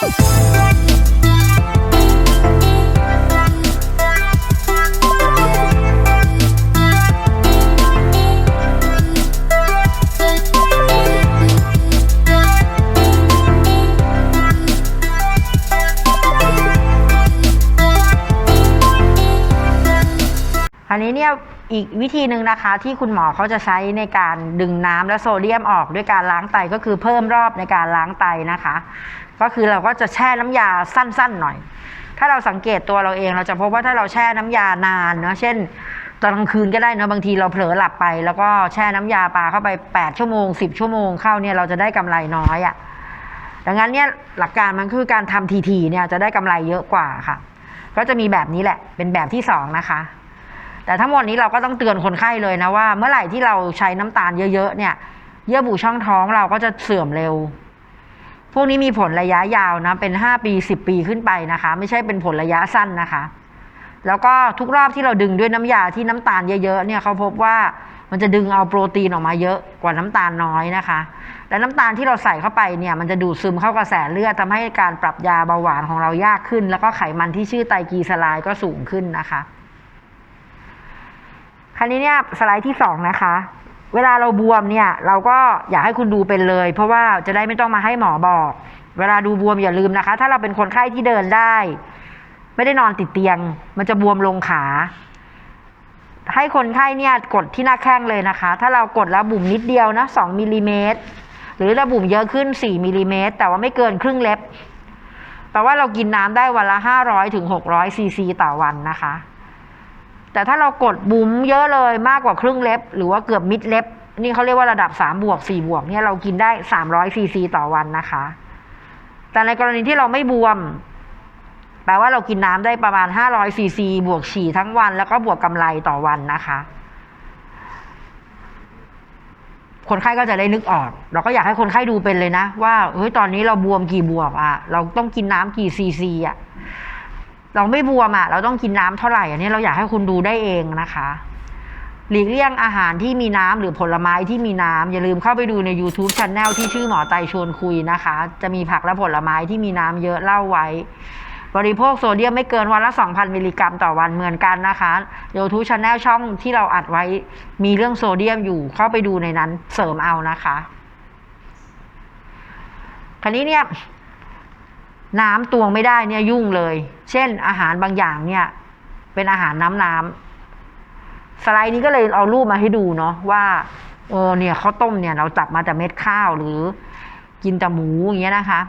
Oh, อีกวิธีหนึ่งนะคะที่คุณหมอเขาจะใช้ในการดึงน้ำและโซเดียมออกด้วยการล้างไตก็คือเพิ่มรอบในการล้างไตนะคะ ก็คือเราก็จะแช่น้ำยาสั้นๆหน่อย ถ้าเราสังเกตตัวเราเองเราจะพบว่าถ้าเราแช่น้ำยานานเนาะเช่นตอนกลางคืนก็ได้เนอะบางทีเราเผลอหลับไป แล้วก็แช่น้ำยาปลาเข้าไป 8 ชั่วโมง 10 ชั่วโมงเข้าเนี่ยเราจะได้กำไรน้อยอะ่ะดังนั้นเนี่ยหลักการมันคือการทำทีๆเนี่ยจะได้กำไรเยอะกว่าค่ะ ก็จะมีแบบนี้แหละเป็นแบบที่สองนะคะ แต่ทั้งหมดนี้เราก็ต้องเตือนคนไข้เลยนะว่า เมื่อไหร่ที่เราใช้น้ำตาลเยอะๆเนี่ย เยื่อบุช่องท้องเราก็จะเสื่อมเร็ว พวกนี้มีผลระยะยาวนะ เป็นห้าปีสิบปีขึ้นไปนะคะ ไม่ใช่เป็นผลระยะสั้นนะคะ แล้วก็ทุกรอบที่เราดึงด้วยน้ำยาที่น้ำตาลเยอะๆเนี่ยเขาพบว่ามันจะดึงเอาโปรตีนออกมาเยอะกว่าน้ำตาลน้อยนะคะ และน้ำตาลที่เราใส่เข้าไปเนี่ย มันจะดูดซึมเข้ากระแสเลือดทำให้การปรับยาเบาหวานของเรายากขึ้น แล้วก็ไขมันที่ชื่อไตรกลีเซอไรด์ก็สูงขึ้นนะคะ คราวนี้เนี่ยสไลด์ที่สองนะคะ เวลาเราบวมเนี่ย เราก็อยากให้คุณดูเป็นเลย เพราะว่าจะได้ไม่ต้องมาให้หมอบอก เวลาดูบวมอย่าลืมนะคะ ถ้าเราเป็นคนไข้ที่เดินได้ ไม่ได้นอนติดเตียง มันจะบวมลงขา ให้คนไข้เนี่ยกดที่หน้าแข้งเลยนะคะ ถ้าเรากดแล้วบุ๋มนิดเดียวนะสองมิลลิเมตรหรือราบุ๋มเยอะขึ้นสี่มิลลิเมตรแต่ว่าไม่เกินครึ่งเล็บ แปลว่าเรากินน้ำได้วันละห้าร้อยถึงหกร้อยซีซีต่อวันนะคะ แต่ถ้าเรากดบุ๋มเยอะเลยมากกว่าครึ่งเล็บ หรือว่าเกือบมิดเล็บ นี่เขาเรียกว่าระดับสามบวกสี่บวกเนี่ยเรากินได้สามร้อยซีซีต่อวันนะคะ แต่ในกรณีที่เราไม่บวม แปลว่าเรากินน้ำได้ประมาณห้าร้อยซีซีบวกฉี่ทั้งวัน แล้วก็บวกกำไรต่อวันนะคะคนไข้ก็จะได้นึกออก เราก็อยากให้คนไข้ดูเป็นเลยนะ ว่าเฮ้ยตอนนี้เราบวมกี่บวกอะ เราต้องกินน้ำกี่ซีซีอะ เราไม่บวมอะ เราต้องกินน้ำเท่าไหร่อันนี้เราอยากให้คุณดูได้เองนะคะ หลีกเลี่ยงอาหารที่มีน้ำหรือผลไม้ที่มีน้ำอย่าลืมเข้าไปดูใน YouTube c h anel ที่ชื่อหมอไตชวนคุยนะคะ จะมีผักและผลไม้ที่มีน้ำเยอะเล่าไว้ บริโภคโซเดียมไม่เกินวันละ 2,000 มิลลิกรัมต่อวันเหมือนกันนะคะ YouTube Channel ช่องที่เราอัดไว้มีเรื่องโซเดียมอยู่เข้าไปดูในนั้นเสริมเอานะคะคราวนี้เนี่ย น้ำตวงไม่ได้เนี่ยยุ่งเลย เช่นอาหารบางอย่างเนี่ย เป็นอาหารน้ำน้ำสไลด์นี้ก็เลยเอารูปมาให้ดูเนาะว่าเออเนี่ยข้าวต้มเนี่ยเราจับมาแต่เม็ดข้าวหรือ กินแต่หมูอย่างเงี้ยนะคะ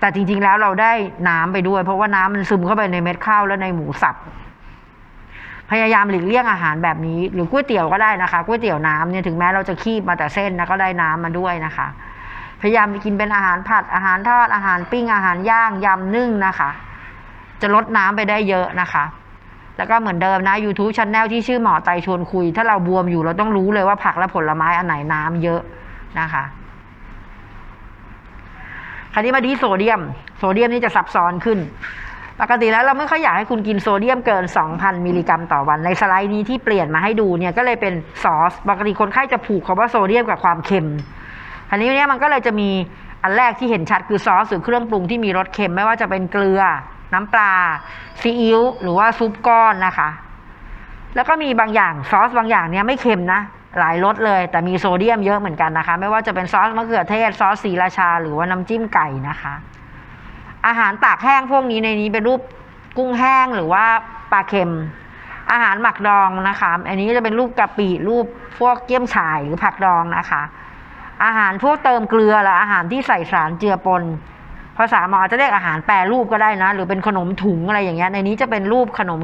แต่จริง ๆแล้วเราได้น้ำไปด้วย เพราะว่าน้ำมันซึมเข้าไปในเม็ดข้าวและในหมูสับพยายามหลีกเลี่ยงอาหารแบบนี้ หรือก๋วยเตี๋ยวก็ได้นะคะก๋วยเตี๋ยวน้ำเนี่ยถึงแม้เราจะคีบมาแต่เส้นนะก็ได้น้ำมาด้วยนะคะ พยายามกินเป็นอาหารผัดอาหารทอดอาหารปิ้งอาหารย่างยำนึ่งนะคะ จะลดน้ำไปได้เยอะนะคะแล้วก็เหมือนเดิมนะ YouTube Channel ที่ชื่อหมอไตชวนคุย ถ้าเราบวมอยู่เราต้องรู้เลยว่าผักและผลไม้อันไหนน้ำเยอะนะคะ คราวนี้มาที่โซเดียม โซเดียมนี่จะซับซ้อนขึ้น ปกติแล้วเราไม่ค่อยอยากให้คุณกินโซเดียมเกิน 2,000 มิลลิกรัมต่อวัน ในสไลด์นี้ที่เปลี่ยนมาให้ดูเนี่ยก็เลยเป็นซอส ปกติคนไข้จะผูกคำว่าโซเดียมกับความเค็ม คราวนี้เนี่ยมันก็เลยจะมีอันแรกที่เห็นชัดคือซอสหรือเครื่องปรุงที่มีรสเค็มไม่ว่าจะเป็นเกลือ น้ำปลาซีอิ๊วหรือว่าซุปก้อนนะคะ แล้วก็มีบางอย่างซอสบางอย่างเนี่ยไม่เค็มนะหลายรสเลย แต่มีโซเดียมเยอะเหมือนกันนะคะ ไม่ว่าจะเป็นซอสมะเขือเทศซอสสีราชา หรือว่าน้ำจิ้มไก่นะคะ อาหารตากแห้งพวกนี้ในนี้เป็นรูปกุ้งแห้งหรือว่าปลาเค็ม อาหารหมักดองนะคะ อันนี้จะเป็นรูปกะปิรูปพวกเกี๊ยมฉ่ายหรือผักดองนะคะ อาหารพวกเติมเกลือและอาหารที่ใส่สารเจือปน ภาษาหมอจะเรียกอาหารแปรรูปก็ได้นะ หรือเป็นขนมถุงอะไรอย่างเงี้ยในนี้จะเป็นรูปขนม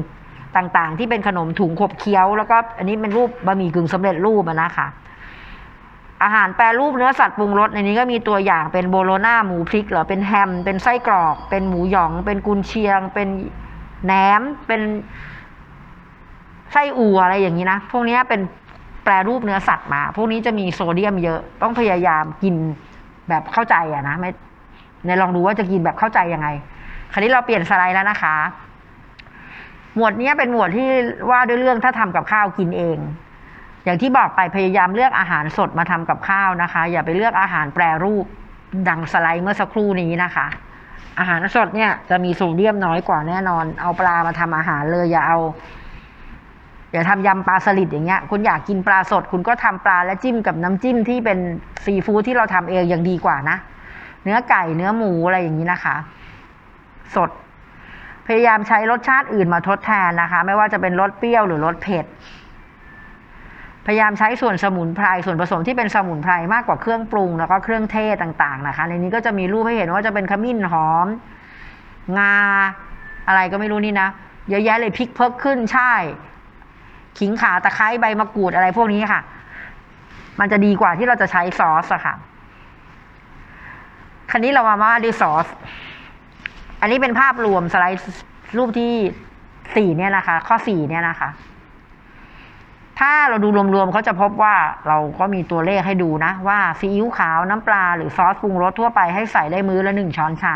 ต่างๆ ที่เป็นขนมถุงขบเคี้ยว แล้วก็อันนี้เป็นรูปบะหมี่กึ่งสำเร็จรูปนะคะอาหารแปรรูปเนื้อสัตว์ปรุงรสในนี้ก็มีตัวอย่างเป็นโบโลน่าหมูพริกเหรอเป็นแฮม เป็นไส้กรอก เป็นหมูหยอง เป็นกุนเชียง เป็นแหนม เป็นไส้อั่วอะไรอย่างนี้นะ พวกนี้เป็น แปรรูปเนื้อสัตว์มา พวกนี้จะมีโซเดียมเยอะ ต้องพยายามกินแบบเข้าใจอะนะไม่ในลองดูว่าจะกินแบบเข้าใจยังไง คราวนี้เราเปลี่ยนสไลด์แล้วนะคะ หมวดนี้เป็นหมวดที่ว่าด้วยเรื่องถ้าทำกับข้าวกินเอง อย่างที่บอกไปพยายามเลือกอาหารสดมาทำกับข้าวนะคะ อย่าไปเลือกอาหารแปรรูปดังสไลด์เมื่อสักครู่นี้นะคะ อาหารสดเนี่ยจะมีโซเดียมน้อยกว่าแน่นอน เอาปลามาทำอาหารเลยอย่าเอา อย่าทำยำปลาสลิดอย่างเงี้ย คุณอยากกินปลาสด คุณก็ทำปลาและจิ้มกับน้ำจิ้มที่เป็นซีฟู้ดที่เราทำเองยังดีกว่านะ เนื้อไก่เนื้อหมูอะไรอย่างนี้นะคะ สด พยายามใช้รสชาติอื่นมาทดแทนนะคะ ไม่ว่าจะเป็นรสเปรี้ยวหรือรสเผ็ด พยายามใช้ส่วนสมุนไพรส่วนผสมที่เป็นสมุนไพรมากกว่าเครื่องปรุงแล้วก็เครื่องเทศต่าง ๆ นะคะ ในนี้ก็จะมีรูปให้เห็นว่าจะเป็นขมิ้นหอม งา อะไรก็ไม่รู้นี่นะเยอะแยะเลยพริกเพิ่มขึ้นใช่ ขิงขาตะไคร้ใบมะกรูดอะไรพวกนี้ค่ะ มันจะดีกว่าที่เราจะใช้ซอสอะค่ะคันนี้เรามาว่าด้วยซอส อันนี้เป็นภาพรวมสไลด์รูปที่สี่เนี่ยนะคะ ข้อสี่เนี่ยนะคะ ถ้าเราดูรวมๆเขาจะพบว่าเราก็มีตัวเลขให้ดูนะ ว่าซีอิ๊วขาวน้ำปลาหรือซอสปรุงรสทั่วไปให้ใส่ได้มื้อละหนึ่งช้อนชา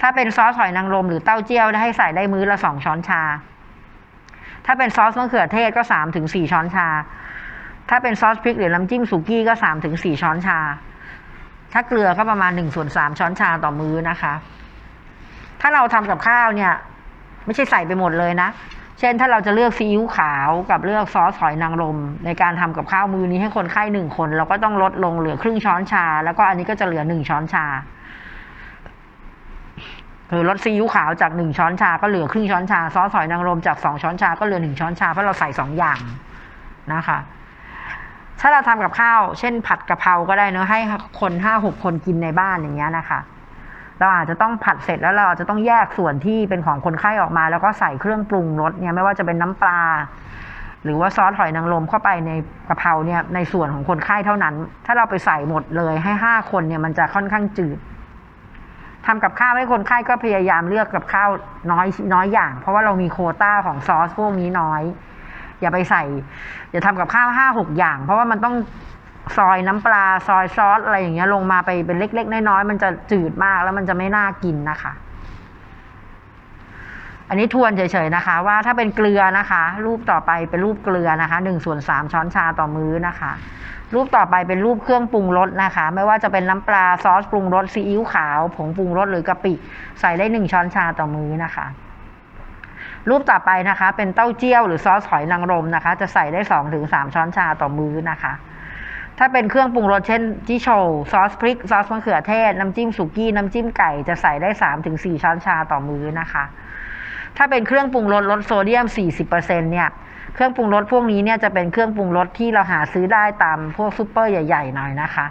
ถ้าเป็นซอสหอยนางรมหรือเต้าเจี้ยวให้ใส่ได้มื้อละสองช้อนชา ถ้าเป็นซอสมะเขือเทศก็สามถึงสี่ช้อนชา ถ้าเป็นซอสพริกหรือน้ำจิ้มสุกี้ก็สามถึงสี่ช้อนชา ถ้าเกลือก็ประมาณหนึ่งส่วนสามช้อนชาต่อมื้อนะคะ ถ้าเราทำกับข้าวเนี่ย ไม่ใช่ใส่ไปหมดเลยนะ เช่นถ้าเราจะเลือกซีอิ๊วขาวกับเลือกซอสหอยนางรม ในการทำกับข้าวมือนี้ให้คนไข้หนึ่งคน เราก็ต้องลดลงเหลือครึ่งช้อนชา แล้วก็อันนี้ก็จะเหลือหนึ่งช้อนชา คือลดซีอิ๊วขาวจากหนึ่งช้อนชาก็เหลือครึ่งช้อนชา ซอสหอยนางรมจากสองช้อนชา ก็เหลือหนึ่งช้อนชาเพราะเราใส่สองอย่างนะคะ ถ้าเราทำกับข้าว เช่นผัดกะเพราก็ได้เนอะให้คนห้าหกคนกินในบ้านอย่างเงี้ยนะคะเราอาจจะต้องผัดเสร็จแล้วเราอาจจะต้องแยกส่วนที่เป็นของคนไข้ออกมา แล้วก็ใส่เครื่องปรุงรสเนี่ยไม่ว่าจะเป็นน้ำปลา หรือว่าซอสหอยนางรมเข้าไปในกะเพราเนี่ยในส่วนของคนไข้เท่านั้น ถ้าเราไปใส่หมดเลยให้ห้าคนเนี่ยมันจะค่อนข้างจืด ทำกับข้าวให้คนไข้ก็พยายามเลือกกับข้าวน้อยน้อยอย่าง เพราะว่าเรามีโคต้าของซอสพวกนี้น้อย อย่าไปใส่ อย่าทำกับข้าวห้าหกอย่าง เพราะว่ามันต้องซอยน้ำปลาซอยซอสอะไรอย่างเงี้ยลงมาไปเป็นเล็ก ๆ น้อยๆมันจะจืดมากแล้วมันจะไม่น่ากินนะคะ อันนี้ทวนเฉยๆนะคะ ว่าถ้าเป็นเกลือนะคะ รูปต่อไปเป็นรูปเกลือนะคะหนึ่งส่วนสามช้อนชาต่อมื้อนะคะ รูปต่อไปเป็นรูปเครื่องปรุงรสนะคะ ไม่ว่าจะเป็นน้ำปลาซอสปรุงรสซีอิ๊วขาว ผงปรุงรสหรือกะปิ ใส่ได้หนึ่งช้อนชาต่อมื้อนะคะ รูปต่อไปนะคะ เป็นเต้าเจี้ยวหรือซอสหอยนางรมนะคะ จะใส่ได้สองถึงสามช้อนชาต่อมื้อนะคะ ถ้าเป็นเครื่องปรุงรสเช่นที่โชซอสพริกซอสมะเขือเทศ น้ำจิ้มสุกี้ น้ำจิ้มไก่จะใส่ได้สามถึงสี่ช้อนชาต่อมื้อนะคะถ้าเป็นเครื่องปรุงรสลดโซเดียม 40%เนี่ย เครื่องปรุงรสพวกนี้เนี่ยจะเป็นเครื่องปรุงรสที่เราหาซื้อได้ตามพวกซูเปอร์ใหญ่ ๆ หน่อยนะคะ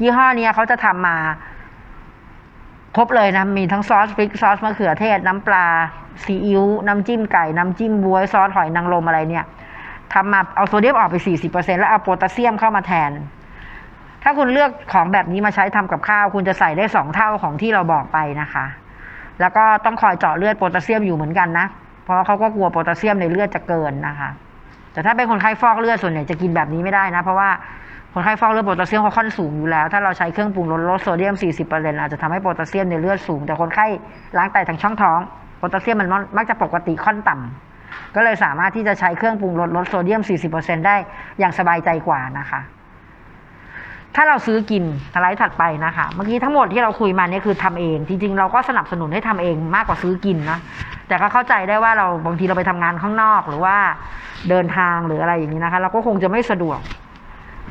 ยี่ห้อเนี้ยเขาจะทำมา ครบเลยนะ มีทั้งซอสพริกซอสมะเขือเทศ น้ำปลาซีอิ๊วน้ำจิ้มไก่น้ำจิ้มบวยซอสหอยนางรมอะไรเนี่ยทำมาเอาโซเดียมออกไป 40%แล้วเอาโพแทสเซียมเข้ามาแทน ถ้าคุณเลือกของแบบนี้มาใช้ทำกับข้าว คุณจะใส่ได้สองเท่าของที่เราบอกไปนะคะ แล้วก็ต้องคอยเจาะเลือดโพแทสเซียมอยู่เหมือนกันนะ เพราะเขาก็กลัวโพแทสเซียมในเลือดจะเกินนะคะ แต่ถ้าเป็นคนไข้ฟอกเลือดส่วนใหญ่จะกินแบบนี้ไม่ได้นะ เพราะว่าคนไข้ฟอกเลือดโพแทสเซียมเขาค่อนสูงอยู่แล้ว ถ้าเราใช้เครื่องปรุงรสลดโซเดียม 40%อาจจะทำให้โพแทสเซียมในเลือดสูง แต่คนไข้ล้างไตทางช่องท้องโพแทสเซียมมันมักจะปกติค่อนต่ำก็เลยสามารถที่จะใช้เครื่องปรุงรสลดโซเดียม 40%ได้อย่างสบายใจกว่านะคะ ถ้าเราซื้อกินสไลด์ถัดไปนะคะเมื่อกี้ทั้งหมดที่เราคุยมาเนี่ยคือทำเอง จริง ๆ เราก็สนับสนุนให้ทำเองมากกว่าซื้อกินนะแต่ก็เข้าใจได้ว่าเราบางทีเราไปทำงานข้างนอกหรือว่าเดินทางหรืออะไรอย่างนี้นะคะ เราก็คงจะไม่สะดวก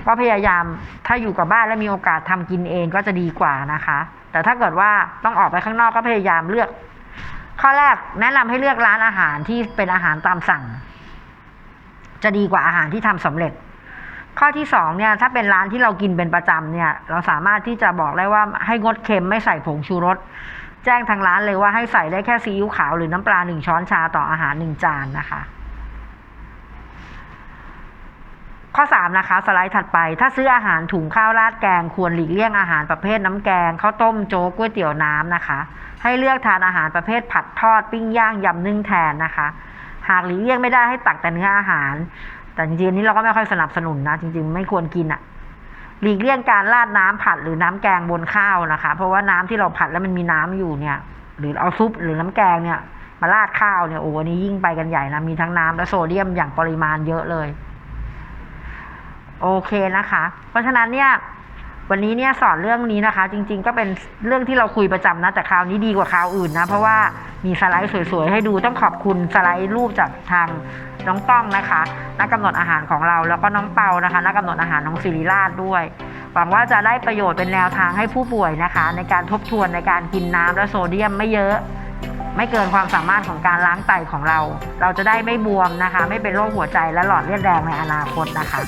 ก็พยายามถ้าอยู่กับบ้านและมีโอกาสทำกินเองก็จะดีกว่านะคะ แต่ถ้าเกิดว่าต้องออกไปข้างนอกก็พยายามเลือก ข้อแรกแนะนำให้เลือกร้านอาหารที่เป็นอาหารตามสั่ง จะดีกว่าอาหารที่ทำสำเร็จ ข้อที่สองเนี่ยถ้าเป็นร้านที่เรากินเป็นประจำเนี่ย เราสามารถที่จะบอกได้ว่าให้งดเค็มไม่ใส่ผงชูรสแจ้งทางร้านเลยว่าให้ใส่ได้แค่ซีอิ๊วขาวหรือน้ำปลาหนึ่งช้อนชาต่ออาหารหนึ่งจานนะคะ ข้อสามนะคะ สไลด์ถัดไป ถ้าซื้ออาหารถุงข้าวราดแกง ควรหลีกเลี่ยงอาหารประเภทน้ำแกงข้าวต้มโจ๊กก๋วยเตี๋ยวน้ำนะคะ ให้เลือกทานอาหารประเภทผัดทอดปิ้งย่างยำนึ่งแทนนะคะ หากหลีกเลี่ยงไม่ได้ให้ตักแต่เนื้ออาหาร แต่จริงๆอันนี้เราก็ไม่ค่อยสนับสนุนนะ จริง ๆ ไม่ควรกินอะ่ะ หลีกเลี่ยงการราดน้ำผัดหรือน้ำแกงบนข้าวนะคะ เพราะว่าน้ำที่เราผัดแล้วมันมีน้ำอยู่เนี่ย หรือเอาซุปหรือน้ำแกงเนี่ย มาราดข้าวเนี่ยโอ้อันนี้ยิ่งไปกันใหญ่นะมีทั้งน้ำและโซเดียมอย่างปริมาณเยอะเลย โอเคนะคะ เพราะฉะนั้นเนี่ย วันนี้เนี่ยสอนเรื่องนี้นะคะ จริงๆ ก็เป็นเรื่องที่เราคุยประจำนะแต่คราวนี้ดีกว่าคราวอื่นนะ เพราะว่ามีสไลด์สวยๆ ให้ดูต้องขอบคุณสไลด์รูปจากทางน้องต้องนะคะ นักกำหนดอาหารของเราแล้วก็น้องเปานะคะ นักกำหนดอาหารของศิริราชด้วยหวังว่าจะได้ประโยชน์เป็นแนวทางให้ผู้ป่วยนะคะ ในการทบทวนในการกินน้ำและโซเดียมไม่เยอะ ไม่เกินความสามารถของการล้างไตของเรา เราจะได้ไม่บวมนะคะ ไม่เป็นโรคหัวใจและหลอดเลือดแดงในอนาคตนะคะ